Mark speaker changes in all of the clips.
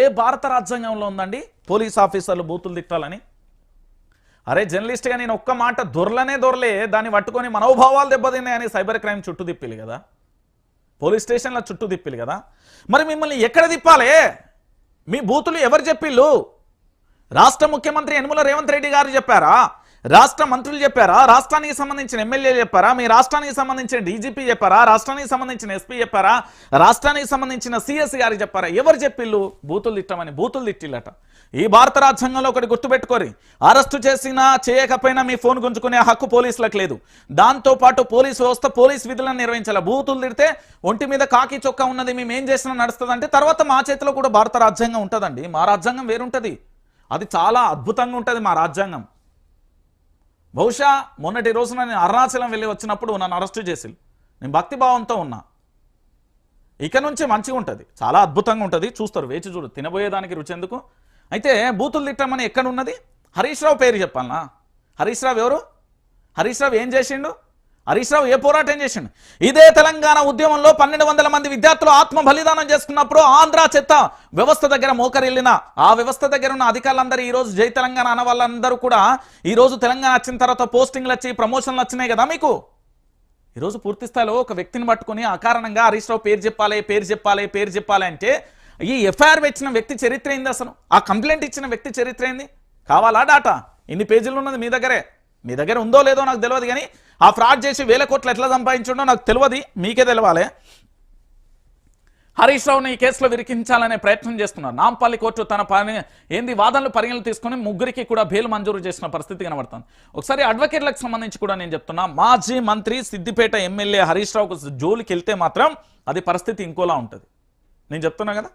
Speaker 1: ఏ భారత రాజ్యాంగంలో ఉందండి? పోలీస్ ఆఫీసర్లు బూతులు తిట్టాలని? అరే జర్నలిస్ట్గా నేను ఒక్క మాట దొరలనే దొరలే దాన్ని పట్టుకొని మనోభావాలు దెబ్బతిన్నాయని సైబర్ క్రైమ్ చుట్టూ తిప్పిలు కదా? పోలీస్ స్టేషన్ల చుట్టూ తిప్పిలు కదా? మరి మిమ్మల్ని ఎక్కడ తిప్పాలే? మీ బూతులు ఎవరు చెప్పిళ్ళు రాష్ట్ర ముఖ్యమంత్రి యనుమల రేవంత్ రెడ్డి గారు చెప్పారా? రాష్ట్ర మంత్రులు చెప్పారా? రాష్ట్రానికి సంబంధించిన ఎమ్మెల్యేలు చెప్పారా? మీ రాష్ట్రానికి సంబంధించిన డీజీపీ చెప్పారా? రాష్ట్రానికి సంబంధించిన ఎస్పీ చెప్పారా? రాష్ట్రానికి సంబంధించిన సిఎస్ గారికి చెప్పారా? ఎవరు చెప్పిళ్ళు? బూతులు తిట్టమని బూతులు తిట్టిల్లట ఈ భారత రాజ్యాంగంలో ఒకటి గుర్తుపెట్టుకోరి. అరెస్టు చేసినా చేయకపోయినా మీ ఫోన్ గుంజుకునే హక్కు పోలీసులకు లేదు. దాంతో పాటు పోలీసు వ్యవస్థ పోలీస్ విధులను నిర్వహించాలి. బూతులు తిడితే ఒంటి మీద కాకి చొక్కా ఉన్నది. మేము ఏం చేసినా నడుస్తుందంటే తర్వాత మా చేతిలో కూడా భారత రాజ్యాంగం ఉంటుందండి. మా రాజ్యాంగం వేరుంటుంది. అది చాలా అద్భుతంగా ఉంటుంది మా రాజ్యాంగం. బహుశా మొన్నటి రోజున నేను అరుణాచలం వెళ్ళి వచ్చినప్పుడు నన్ను అరెస్టు చేసి నేను భక్తిభావంతో ఉన్నా. ఇక నుంచి మంచిగా ఉంటుంది. చాలా అద్భుతంగా ఉంటుంది. చూస్తారు వేచి చూడు తినబోయేదానికి రుచి ఎందుకు? అయితే బూతులు తిట్టమని ఎక్కడ ఉన్నది? హరీష్ రావు పేరు చెప్పాలనా? హరీష్ రావు ఎవరు? హరీష్ రావు ఏం చేసిండు? హరీష్ రావు ఏ పోరాటం చేసిండు? ఇదే తెలంగాణ ఉద్యమంలో పన్నెండు వందల మంది విద్యార్థులు ఆత్మ బలిదానం చేసుకున్నప్పుడు ఆంధ్ర చెత్త వ్యవస్థ దగ్గర మోకరిల్లిన ఆ వ్యవస్థ దగ్గర ఉన్న అధికారులందరూ ఈ రోజు జై తెలంగాణ అన్న వాళ్ళందరూ కూడా ఈ రోజు తెలంగాణ వచ్చిన తర్వాత పోస్టింగ్లు వచ్చి ప్రమోషన్లు వచ్చినాయి కదా మీకు? ఈరోజు పూర్తి స్థాయిలో ఒక వ్యక్తిని పట్టుకొని అకారణంగా హరీష్ రావు పేరు చెప్పాలి పేరు చెప్పాలి పేరు చెప్పాలి అంటే ఈ ఎఫ్ఐఆర్ ఇచ్చిన వ్యక్తి చరిత్ర ఏంది అసలు? ఆ కంప్లైంట్ ఇచ్చిన వ్యక్తి చరిత్ర ఏంది? కావాలా డాటా? ఇన్ని పేజీలు ఉన్నది మీ దగ్గరే? మీ దగ్గర ఉందో లేదో నాకు తెలియదు కానీ ఆ ఫ్రాడ్ చేసి వేల కోట్లు ఎట్లా సంపాదించుండో నాకు తెలియదు. మీకే తెలవాలి. హరీష్ రావుని ఈ కేసులో విరికించాలనే ప్రయత్నం చేస్తున్నారు. నాంపల్లి కోర్టు తన పని ఏంది? వాదనలు పరిగణలు తీసుకుని ముగ్గురికి కూడా బెయిల్ మంజూరు చేసిన పరిస్థితి కనబడుతుంది. ఒకసారి అడ్వకేట్లకు సంబంధించి కూడా నేను చెప్తున్నా. మాజీ మంత్రి సిద్దిపేట ఎమ్మెల్యే హరీష్ రావుకు జోలికి వెళ్తే మాత్రం అది పరిస్థితి ఇంకోలా ఉంటుంది. నేను చెప్తున్నా కదా.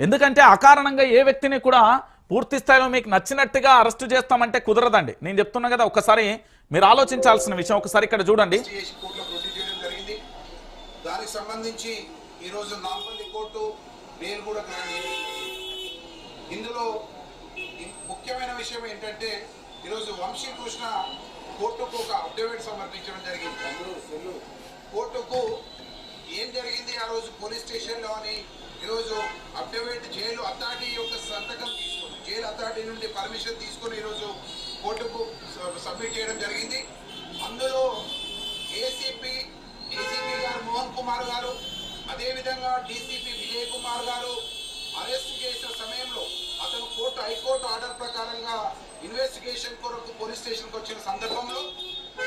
Speaker 1: ఎందుకంటే అకారణంగా ఏ వ్యక్తిని కూడా పూర్తి స్థాయిలో మీకు నచ్చినట్టుగా అరెస్టు చేస్తామంటే కుదరదండి. నేను చెప్తున్నా కదా ఒకసారి మీరు ఆలోచించాల్సిన విషయం ఒకసారి ఇక్కడ చూడండి.
Speaker 2: చేసి కోర్టులో ప్రొడ్యూస్ చేయడం జరిగింది. దానికి సంబంధించి ఈరోజు నాంపల్లి కోర్టు బెయిల్ కూడా. ఇందులో ముఖ్యమైన విషయం ఏంటంటే ఈరోజు వంశీకృష్ణ కోర్టుకు ఒక అఫిడవిట్ సమర్పించడం జరిగింది. కోర్టుకు ఏం జరిగింది ఆ రోజు పోలీస్ స్టేషన్లో అని ఈరోజు అఫిడవిట్ జైలు అథారిటీ యొక్క సంతకం తీసుకుని జైలు అథారిటీ నుండి పర్మిషన్ తీసుకుని ఈరోజు కోర్టుకు సబ్మిట్ చేయడం జరిగింది. అందులో ఏసీపీ డీసీపీ గారు మోహన్ కుమార్ గారు అదేవిధంగా డీసీపీ విజయ్ కుమార్ గారు అరెస్ట్ చేసిన సమయంలో అతను కోర్టు హైకోర్టు ఆర్డర్ ప్రకారంగా ఇన్వెస్టిగేషన్ కొరకు పోలీస్ స్టేషన్కి వచ్చిన సందర్భంలో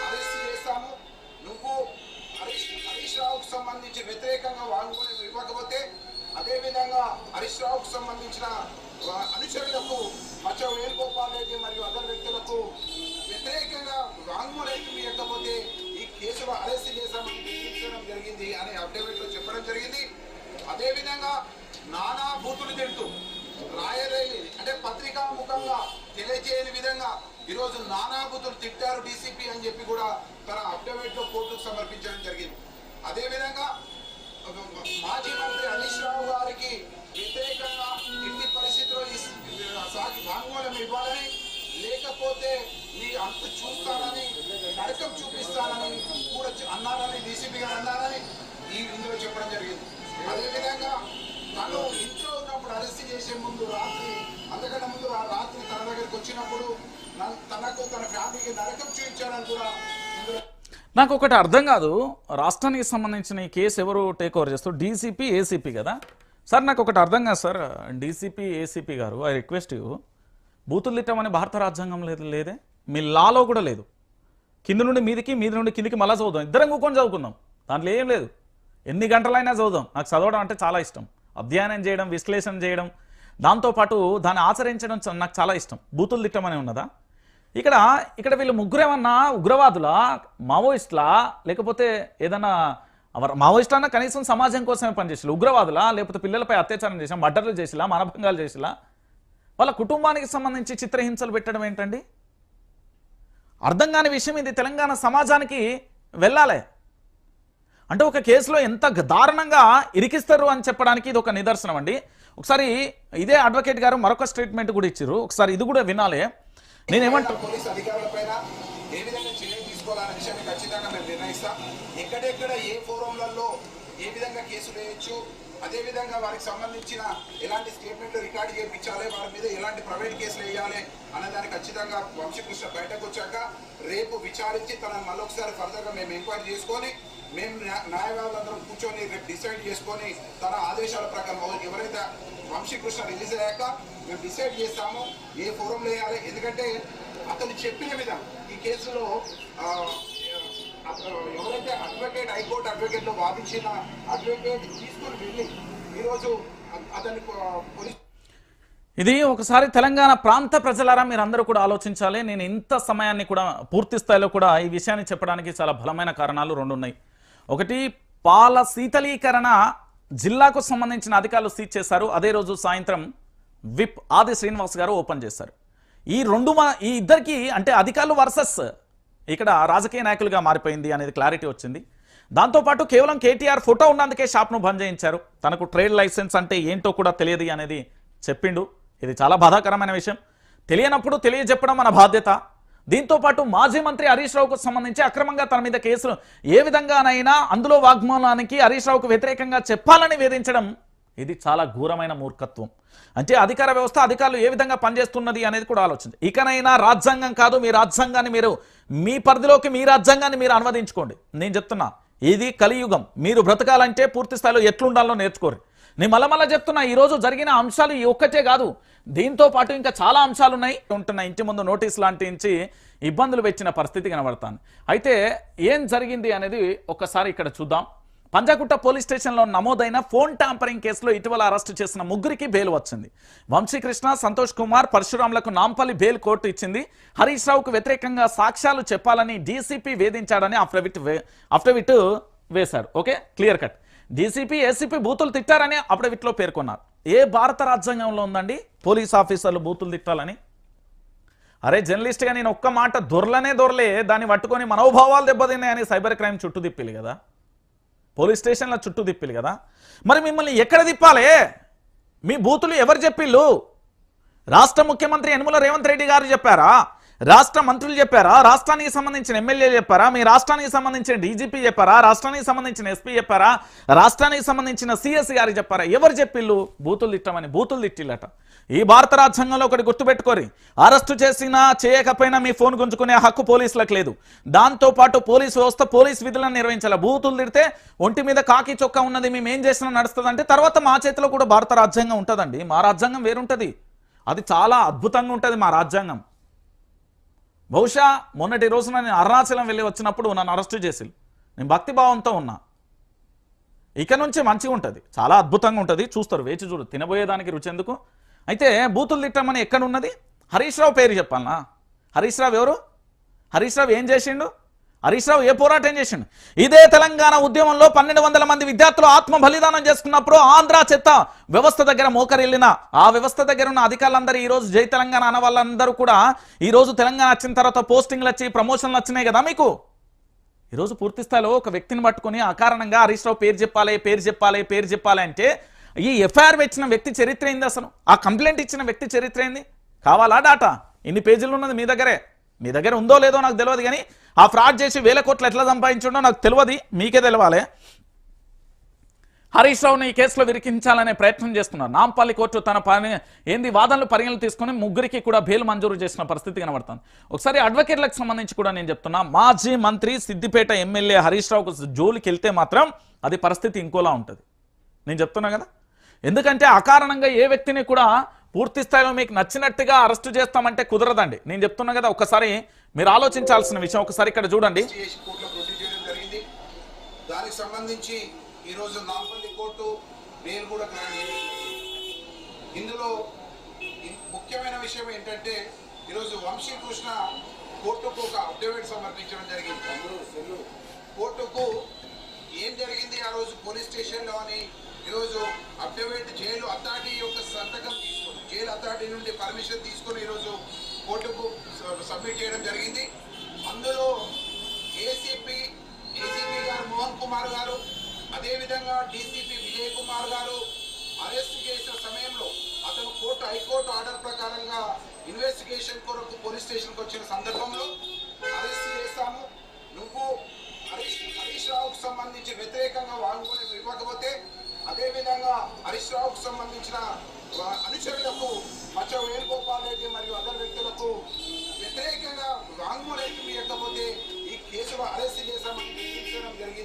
Speaker 2: అరెస్ట్ చేస్తాము. నువ్వు హరీష్ హరీష్ రావుకు సంబంధించి వ్యతిరేకంగా వాంగ్మూలం ఇవ్వకపోతే అదేవిధంగా హరీష్ రావుకు సంబంధించిన అనుచరులకు మచ్చ వేణుగోపాల్ రెడ్డి మరియు అదర్ వ్యక్తులకు వ్యతిరేకంగా వాంగ్మూలం ఇవ్వకపోతే ఈ కేసులో అరెస్ట్ చేశామని బెదిరించడం జరిగింది అని అఫిడవిట్లో చెప్పడం జరిగింది. అదేవిధంగా నానా బూతులు తింటూ రాయరేలి అంటే పత్రికా ముఖంగా తెలియజేయని విధంగా ఈరోజు నానా బూతులు తిట్టారు డీసీపీ అని చెప్పి కూడా తన అఫిడవిట్లో కోర్టుకు సమర్పించడం జరిగింది. అదేవిధంగా మాజీ మంత్రి హరీష్ రావు గారికి వ్యతిరేకంగా ఇంటి పరిస్థితిలో సాగి వాంగ్మూలం ఇవ్వాలని లేకపోతే మీ అంత చూస్తానని నరకం చూపిస్తానని కూడా అన్నారని డీసీపీ గారు అన్నారని ఈ ఇందులో చెప్పడం జరిగింది. అదేవిధంగా తను ఇంట్లో ఉన్నప్పుడు అరెస్ట్ చేసే ముందు రాత్రి అంతకన్నా ముందు రాత్రి తన దగ్గరికి వచ్చినప్పుడు తనకు తన ఫ్యామిలీకి నరకం చూపించాలని కూడా
Speaker 1: నాకు ఒకటి అర్థం కాదు. రాష్ట్రానికి సంబంధించిన ఈ కేసు ఎవరు టేక్ ఓవర్ చేస్తారు? డీసీపీ ఏసీపీ కదా? సార్ నాకు ఒకటి అర్థం కాదు సార్. డీసీపీ ఏసీపీ గారు ఐ రిక్వెస్ట్ యూ బూతులు తిట్టమని భారత రాజ్యాంగం లేదు లేదే? మీ లాలో కూడా లేదు. కింద నుండి మీదికి మీది నుండి కిందికి మళ్ళీ చదువుదాం. ఇద్దరం కూకొని చదువుకుందాం. దాంట్లో ఏం లేదు. ఎన్ని గంటలైనా చదువుదాం. నాకు చదవడం అంటే చాలా ఇష్టం. అధ్యయనం చేయడం విశ్లేషణ చేయడం దాంతోపాటు దాన్ని ఆచరించడం నాకు చాలా ఇష్టం. బూతులు తిట్టమని ఉన్నదా? ఇక్కడ ఇక్కడ వీళ్ళు ముగ్గురేమన్నా ఉగ్రవాదులా మావోయిస్టుల లేకపోతే ఏదన్నా మావోయిస్ట్ మావోయిస్టులన్నా కనీసం సమాజం కోసమే పనిచేసిలా ఉగ్రవాదులా లేకపోతే పిల్లలపై అత్యాచారం చేసినా మర్డర్లు చేసిలా మానభంగాలు చేసిలా? వాళ్ళ కుటుంబానికి సంబంధించి చిత్రహింసలు పెట్టడం ఏంటండి? అర్థం కాని విషయం ఇది తెలంగాణ సమాజానికి వెళ్ళాలి. అంటే ఒక కేసులో ఎంత దారుణంగా ఇరికిస్తారు అని చెప్పడానికి ఇది ఒక నిదర్శనం అండి ఒకసారి ఇదే అడ్వకేట్ గారు మరొక స్టేట్మెంట్ కూడా ఇచ్చారు ఒకసారి ఇది కూడా వినాలి. నేనేమంటా
Speaker 2: పోలీస్ అధికారులపైన ఏ విధంగా చర్య తీసుకోవాలనే విషయాన్ని ఖచ్చితంగా మేము నిర్ణయిస్తాం. ఎక్కడెక్కడ ఏ ఫోరంలలో ఏ విధంగా కేసులు వేయొచ్చు అదేవిధంగా వారికి సంబంధించిన ఎలాంటి స్టేట్మెంట్లు రికార్డ్ చేయించాలి వారి మీద ఎలాంటి ప్రైవేట్ కేసులు వేయాలి అన్నదాన్ని ఖచ్చితంగా వంశకృష్ణ బయటకు వచ్చాక రేపు విచారించి తనను మళ్ళొకసారి ఫర్దర్గా మేము ఎంక్వైరీ చేసుకొని మేము న్యాయవాదులందరం కూర్చొని రేపు డిసైడ్ చేసుకొని తన ఆదేశాల ప్రకారం ఎవరైతే వంశీకృష్ణ రిలీజ్ అయ్యాక మేము డిసైడ్ చేస్తాము ఏ ఫోరంలో వేయాలి. ఎందుకంటే అతను చెప్పిన విధంగా ఈ కేసులో ఎవరైతే అడ్వకేట్ హైకోర్టు అడ్వకేట్లో వాదించిన అడ్వకేట్ తీసుకుని వెళ్ళి ఈరోజు అతని పోలీస్
Speaker 1: ఇది ఒకసారి తెలంగాణ ప్రాంత ప్రజలారా మీరు అందరూ కూడా ఆలోచించాలి. నేను ఇంత సమయాన్ని కూడా పూర్తి స్థాయిలో కూడా ఈ విషయాన్ని చెప్పడానికి చాలా బలమైన కారణాలు రెండు ఉన్నాయి. ఒకటి పాల శీతలీకరణ జిల్లాకు సంబంధించిన అధికారులు సీజ్ చేశారు. అదే రోజు సాయంత్రం విప్ ఆది శ్రీనివాస్ గారు ఓపెన్ చేశారు. ఈ రెండు ఈ ఇద్దరికి అంటే అధికారులు వర్సెస్ ఇక్కడ రాజకీయ నాయకులుగా మారిపోయింది అనేది క్లారిటీ వచ్చింది. దాంతోపాటు కేవలం కేటీఆర్ ఫోటో ఉన్నందుకే షాప్ను బంద్ చేయించారు. తనకు ట్రేడ్ లైసెన్స్ అంటే ఏంటో కూడా తెలియదు అనేది చెప్పిండు. ఇది చాలా బాధాకరమైన విషయం. తెలియనప్పుడు తెలియజెప్పడం మన బాధ్యత. దీంతో పాటు మాజీ మంత్రి హరీష్ రావుకు సంబంధించి అక్రమంగా తన మీద కేసులు ఏ విధంగానైనా అందులో వాగ్మూలానికి హరీష్ రావుకు వ్యతిరేకంగా చెప్పాలని వేధించడం ఇది చాలా ఘోరమైన మూర్ఖత్వం. అంటే అధికార వ్యవస్థ అధికారులు ఏ విధంగా పనిచేస్తున్నది అనేది కూడా ఆలోచించి ఇకనైనా రాజ్యాంగం కాదు మీ రాజ్యాంగాన్ని మీరు మీ పరిధిలోకి మీ రాజ్యాంగాన్ని మీరు అనువదించుకోండి. నేను చెప్తున్నా ఇది కలియుగం. మీరు బ్రతకాలంటే పూర్తి స్థాయిలో ఎట్లుండాలో నేర్చుకోరు. నేను మళ్ళా మళ్ళా చెప్తున్నా ఈరోజు జరిగిన అంశాలు ఈ ఒక్కటే కాదు. దీంతో పాటు ఇంకా చాలా అంశాలు ఉన్నాయి ఉంటున్న ఇంటి ముందు నోటీస్ లాంటించి ఇబ్బందులు వచ్చిన పరిస్థితి కనబడతాను అయితే ఏం జరిగింది అనేది ఒక్కసారి ఇక్కడ చూద్దాం. పంజాగుట్ట పోలీస్ స్టేషన్లో నమోదైన ఫోన్ ట్యాంపరింగ్ కేసులో ఇటీవల అరెస్టు చేసిన ముగ్గురికి బెయిల్ వచ్చింది. వంశీకృష్ణ సంతోష్ కుమార్ పరశురాములకు నాంపల్లి బెయిల్ కోర్టు ఇచ్చింది. హరీష్ రావుకు వ్యతిరేకంగా సాక్ష్యాలు చెప్పాలని డీసీపీ వేధించాడని అఫిడవిట్ వే అఫిడవిట్ వేశారు. Okay? Clear cut. DCP ACP బూతులు తిట్టారని అఫిడవిట్లో పేర్కొన్నారు. ఏ భారత రాజ్యాంగంలో ఉందండి? పోలీస్ ఆఫీసర్లు బూతులు తిట్టాలని? అరే జర్నలిస్ట్గా నేను ఒక్క మాట దొరలనే దొరలే దాన్ని పట్టుకొని మనోభావాలు దెబ్బతిన్నాయని సైబర్ క్రైమ్ చుట్టూ తిప్పిలి కదా. పోలీస్ స్టేషన్ల చుట్టూ తిప్పిలు కదా. మరి మిమ్మల్ని ఎక్కడ తిప్పాలే? మీ బూతులు ఎవరు చెప్పిళ్ళు రాష్ట్ర ముఖ్యమంత్రి యనుమల రేవంత్ రెడ్డి గారు చెప్పారా? రాష్ట్ర మంత్రులు చెప్పారా? రాష్ట్రానికి సంబంధించిన ఎమ్మెల్యేలు చెప్పారా? మీ రాష్ట్రానికి సంబంధించిన డీజీపీ చెప్పారా? రాష్ట్రానికి సంబంధించిన ఎస్పీ చెప్పారా? రాష్ట్రానికి సంబంధించిన సిఎస్ గారు చెప్పారా? ఎవరు చెప్పిళ్ళు? బూతులు తిట్టమని బూతులు తిట్టిల్లట ఈ భారత రాజ్యాంగంలో ఒకటి గుర్తుపెట్టుకోరి. అరెస్టు చేసినా చేయకపోయినా మీ ఫోన్ గుంజుకునే హక్కు పోలీసులకు లేదు. దాంతో పాటు వ్యవస్థ పోలీస్ విధులను నిర్వహించాలి. బూతులు తిడితే ఒంటి మీద కాకి చొక్కా ఉన్నది. మేము ఏం చేసినా నడుస్తుందంటే తర్వాత మా చేతిలో కూడా భారత రాజ్యాంగం ఉంటుందండి. మా రాజ్యాంగం వేరుంటుంది. అది చాలా అద్భుతంగా ఉంటుంది మా రాజ్యాంగం. బహుశా మొన్నటి రోజున నేను అరుణాచలం వెళ్ళి వచ్చినప్పుడు నన్ను అరెస్టు చేసి నేను భక్తిభావంతో ఉన్నా. ఇక నుంచి మంచిగా ఉంటుంది. చాలా అద్భుతంగా ఉంటుంది. చూస్తారు వేచి చూడు తినబోయేదానికి రుచి ఎందుకు? అయితే బూతులు తిట్టమని ఎక్కడ ఉన్నది? హరీష్ రావు పేరు చెప్పాలనా? హరీష్ రావు ఎవరు? హరీష్ రావు ఏం చేసిండు? హరీష్ రావు ఏ పోరాటం చేసిండు? ఇదే తెలంగాణ ఉద్యమంలో పన్నెండు వందల మంది విద్యార్థులు ఆత్మ బలిదానం చేసుకున్నప్పుడు ఆంధ్ర చెత్త వ్యవస్థ దగ్గర మోకరిల్లిన ఆ వ్యవస్థ దగ్గర ఉన్న అధికారులందరూ ఈ రోజు జై తెలంగాణ అన్న వాళ్ళందరూ కూడా ఈ రోజు తెలంగాణ వచ్చిన తర్వాత పోస్టింగ్లు వచ్చి ప్రమోషన్లు వచ్చినాయి కదా మీకు? ఈరోజు పూర్తి స్థాయిలో ఒక వ్యక్తిని పట్టుకొని అకారణంగా హరీష్ రావు పేరు చెప్పాలి పేరు చెప్పాలి పేరు చెప్పాలి అంటే ఈ ఎఫ్ఐఆర్ ఇచ్చిన వ్యక్తి చరిత్ర ఏంది అసలు? ఆ కంప్లైంట్ ఇచ్చిన వ్యక్తి చరిత్ర ఏంది? కావాలా డాటా? ఇన్ని పేజీలు ఉన్నది మీ దగ్గరే? మీ దగ్గర ఉందో లేదో నాకు తెలియదు కానీ ఆ ఫ్రాడ్ చేసి వేల కోట్లు ఎట్లా సంపాదించుండో నాకు తెలియదు. మీకే తెలవాలి. హరీష్ రావుని ఈ కేసులో విరికించాలనే ప్రయత్నం చేస్తున్నారు. నాంపల్లి కోర్టు తన పని ఏంది? వాదనలు పరిగణలు తీసుకొని ముగ్గురికి కూడా బెయిల్ మంజూరు చేసిన పరిస్థితి కనబడుతుంది. ఒకసారి అడ్వకేట్లకు సంబంధించి కూడా నేను చెప్తున్నా. మాజీ మంత్రి సిద్దిపేట ఎమ్మెల్యే హరీష్ రావుకు జోలికి వెళ్తే మాత్రం అది పరిస్థితి ఇంకోలా ఉంటుంది. నేను చెప్తున్నా కదా. ఎందుకంటే అకారణంగా ఏ వ్యక్తిని కూడా పూర్తి స్థాయిలో మీకు నచ్చినట్టుగా అరెస్టు చేస్తామంటే కుదరదండి. నేను చెప్తున్నా కదా ఒకసారి మీరు ఆలోచించాల్సిన విషయం ఒకసారి ఇక్కడ చూడండి.
Speaker 2: ఇన్వెస్టిగేషన్ కోర్టులో ప్రొడ్యూస్ చేయడం జరిగింది. దానికి సంబంధించి ఈరోజు నాంపల్లి కోర్టు బెయిల్ కూడా. ఇందులో ముఖ్యమైన విషయం ఏంటంటే ఈరోజు వంశీకృష్ణ కోర్టుకు ఒక అఫిడవిట్ సమర్పించడం జరిగింది. కోర్టుకు ఏం జరిగింది ఆ రోజు పోలీస్ స్టేషన్లో అని ఈరోజు అఫిడవిట్ జైలు అథారిటీ యొక్క సంతకం తీసుకొని జైలు అథారిటీ నుండి పర్మిషన్ తీసుకొని ఈరోజు కోర్టుకు సబ్మిట్ చేయడం జరిగింది. అందులో ఏసీపీ ఏసీపీ గారు మోహన్ కుమార్ గారు అదేవిధంగా డీసీపీ విజయ్ కుమార్ గారు అరెస్ట్ చేసిన సమయంలో అతను కోర్టు హైకోర్టు ఆర్డర్ ప్రకారంగా ఇన్వెస్టిగేషన్ కొరకు పోలీస్ స్టేషన్కి వచ్చిన సందర్భంలో అరెస్ట్ చేస్తాము నువ్వు హరీష్ హరీష్ రావుకు సంబంధించి వ్యతిరేకంగా వాంగ్మూలం ఇవ్వకపోతే అదేవిధంగా హరీష్ రావుకు సంబంధించిన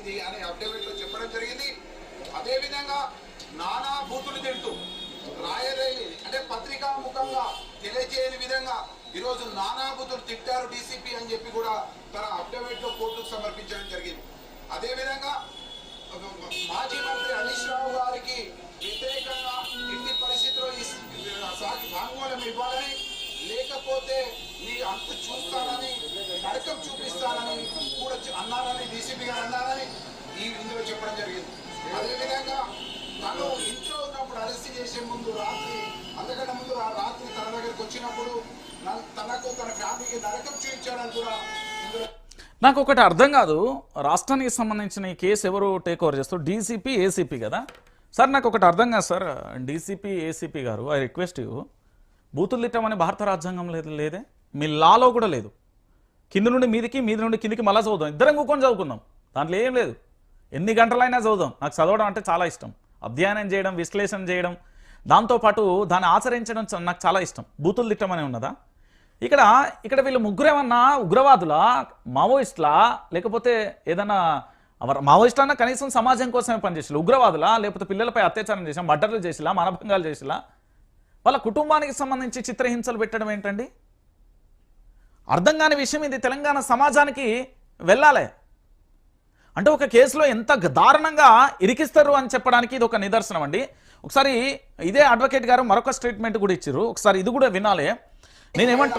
Speaker 2: జరిగింది అని అఫిడవిట్లో చెప్పడం జరిగింది. అదేవిధంగా నానా బూతులు తింటూ రాయలేని అంటే పత్రికా ముఖంగా తెలియజేయని విధంగా ఈరోజు నానా బూతులు తిట్టారు డీసీపీ అని చెప్పి కూడా తన అఫిడవిట్లో కోర్టుకు అన్నారని డీసీపీ గారు అన్నారని ఈ ఇందులో చెప్పడం జరిగింది. అదేవిధంగా తను ఇంట్లో ఉన్నప్పుడు అరెస్ట్ చేసే ముందు రాత్రి అంతకంటే ముందు రాత్రి తన దగ్గరికి వచ్చినప్పుడు తనకు తన ఫ్యామిలీకి నరకం చూపించాడని కూడా ఇందులో
Speaker 1: నాకు ఒకటి అర్థం కాదు. రాష్ట్రానికి సంబంధించిన ఈ కేసు ఎవరు టేక్ ఓవర్ చేస్తారు? డీసీపీ ఏసీపీ కదా? సార్ నాకు ఒకటి అర్థం కాదు సార్. డీసీపీ ఏసీపీ గారు ఐ రిక్వెస్ట్ యూ బూతులు తిట్టమని భారత రాజ్యాంగం లేదు లేదే? మీ లాలో కూడా లేదు. కింద నుండి మీదికి మీది నుండి కిందికి మళ్ళీ చదువుదాం. ఇద్దరం కూకొని చదువుకుందాం. దాంట్లో ఏం లేదు. ఎన్ని గంటలైనా చదువుదాం. నాకు చదవడం అంటే చాలా ఇష్టం. అధ్యయనం చేయడం విశ్లేషణ చేయడం దాంతోపాటు దాన్ని ఆచరించడం నాకు చాలా ఇష్టం. బూతులు తిట్టమనే ఉన్నదా? ఇక్కడ ఇక్కడ వీళ్ళు ముగ్గురేమన్నా ఉగ్రవాదులా మావోయిస్టులా లేకపోతే ఏదన్నా అవర్- మావోయిస్ట్ అన్న కనీసం సమాజం కోసమే పనిచేసారు ఉగ్రవాదులా లేకపోతే పిల్లలపై అత్యాచారం చేసినా మర్డర్లు చేసిలా మానభంగాలు చేసిలా? వాళ్ళ కుటుంబానికి సంబంధించి చిత్రహింసలు పెట్టడం ఏంటండి? అర్థం కాని విషయం ఇది. తెలంగాణ సమాజానికి వెళ్ళాలి. అంటే ఒక కేసులో ఎంత దారుణంగా ఇరికిస్తారు అని చెప్పడానికి ఇది ఒక నిదర్శనం అండి. ఒకసారి ఇదే అడ్వకేట్ గారు మరొక స్టేట్మెంట్ కూడా ఇచ్చారు. ఒకసారి ఇది కూడా వినాలి. నేనేమంటా